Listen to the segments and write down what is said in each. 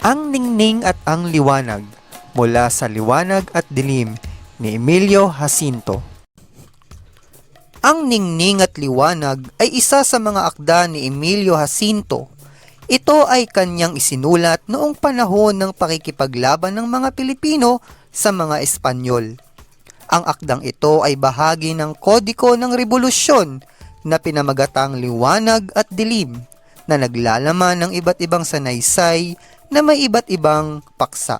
Ang Ningning at ang Liwanag mula sa Liwanag at Dilim ni Emilio Jacinto. Ang Ningning at Liwanag ay isa sa mga akda ni Emilio Jacinto. Ito ay kanyang isinulat noong panahon ng pakikipaglaban ng mga Pilipino sa mga Espanyol. Ang akdang ito ay bahagi ng kodiko ng rebolusyon na pinamagatang liwanag at dilim na naglalaman ng iba't ibang sanaysay na may iba't ibang paksa.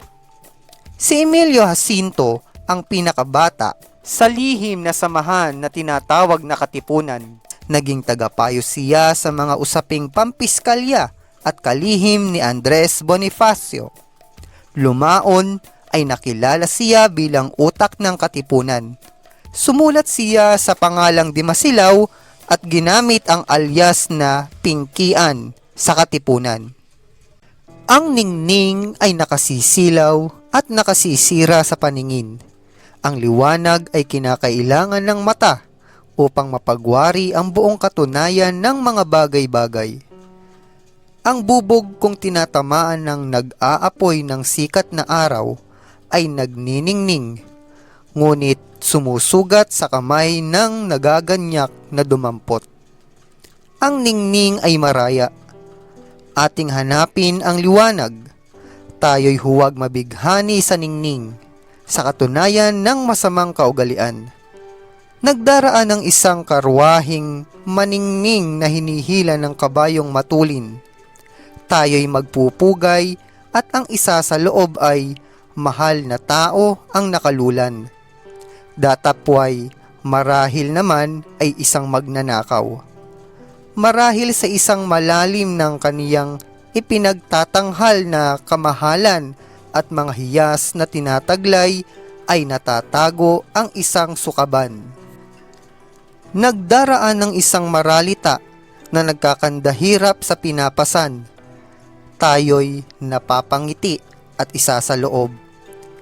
Si Emilio Jacinto ang pinakabata sa lihim na samahan na tinatawag na katipunan. Naging tagapayo siya sa mga usaping pampiskalya at kalihim ni Andres Bonifacio. Lumaon ay nakilala siya bilang utak ng katipunan. Sumulat siya sa pangalang Dimasilaw at ginamit ang alias na Pingkian sa katipunan. Ang ningning ay nakasisilaw at nakasisira sa paningin. Ang liwanag ay kinakailangan ng mata upang mapagwari ang buong katunayan ng mga bagay-bagay. Ang bubog kung tinatamaan ng nag-aapoy ng sikat na araw ay nagniningning, ngunit sumusugat sa kamay ng nagaganyak na dumampot. Ang ningning ay maraya. Ating hanapin ang liwanag. Tayo'y huwag mabighani sa ningning, sa katunayan ng masamang kaugalian. Nagdaraan ng isang karwahing maningning na hinihila ng kabayong matulin. Tayo'y magpupugay at ang isa sa loob ay mahal na tao ang nakalulan. Datapway, marahil naman ay isang magnanakaw. Marahil sa isang malalim ng kaniyang ipinagtatanghal na kamahalan at mga hiyas na tinataglay ay natatago ang isang sukaban. Nagdaraan ng isang maralita na nagkakandahirap sa pinapasan. Tayo'y napapangiti at isa sa loob.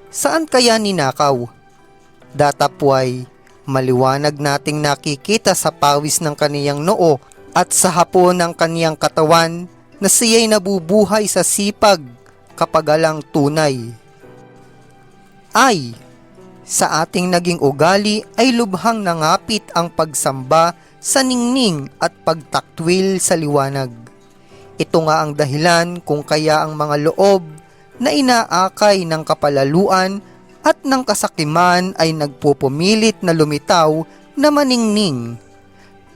Saan kaya ninakaw? Datapway, maliwanag nating nakikita sa pawis ng kaniyang noo at sa hapon ng kaniyang katawan na siya'y nabubuhay sa sipag kapagalang tunay. Ay, sa ating naging ugali ay lubhang nangapit ang pagsamba sa ningning at pagtaktwil sa liwanag. Ito nga ang dahilan kung kaya ang mga loob na inaakay ng kapalaluan at ng kasakiman ay nagpupumilit na lumitaw na maningning.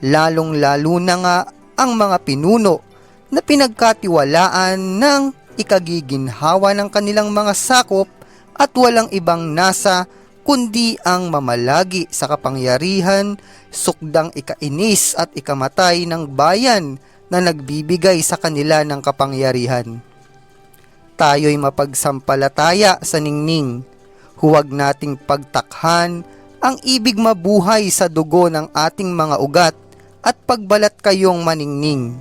Lalong-lalo na nga ang mga pinuno na pinagkatiwalaan ng ikagiginhawa ng kanilang mga sakop at walang ibang nasa kundi ang mamalagi sa kapangyarihan, sukdang ikainis at ikamatay ng bayan na nagbibigay sa kanila ng kapangyarihan. Tayo'y mapagsampalataya sa ningning. Huwag nating pagtakhan ang ibig mabuhay sa dugo ng ating mga ugat at pagbalat kayong maningning.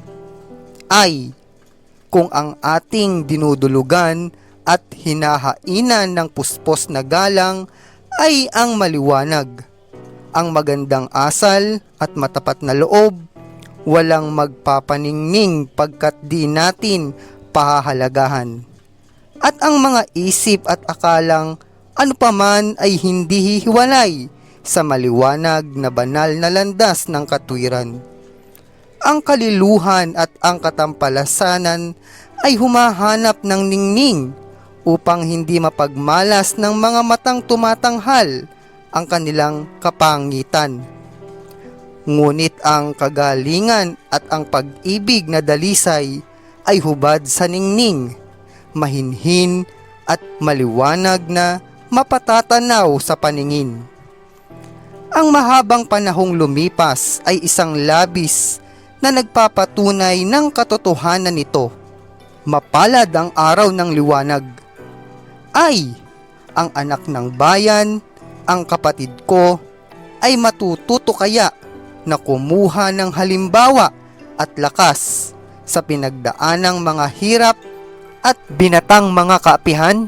Ay, kung ang ating dinudulugan at hinahainan ng puspos na galang ay ang maliwanag, ang magandang asal at matapat na loob, walang magpapaningning pagkat di natin pahahalagahan. At ang mga isip at akalang ano paman ay hindi hihiwalay sa maliwanag na banal na landas ng katwiran. Ang kaliluhan at ang katampalasanan ay humahanap ng ningning upang hindi mapagmalas ng mga matang tumatanghal ang kanilang kapangitan. Ngunit ang kagalingan at ang pag-ibig na dalisay ay hubad sa ningning, mahinhin at maliwanag na mapatatanaw sa paningin. Ang mahabang panahong lumipas ay isang labis na nagpapatunay ng katotohanan nito. Mapalad ang araw ng liwanag. Ay, ang anak ng bayan, ang kapatid ko, ay matututo kaya na kumuha ng halimbawa at lakas sa pinagdaanang mga hirap at binatang mga kaapihan?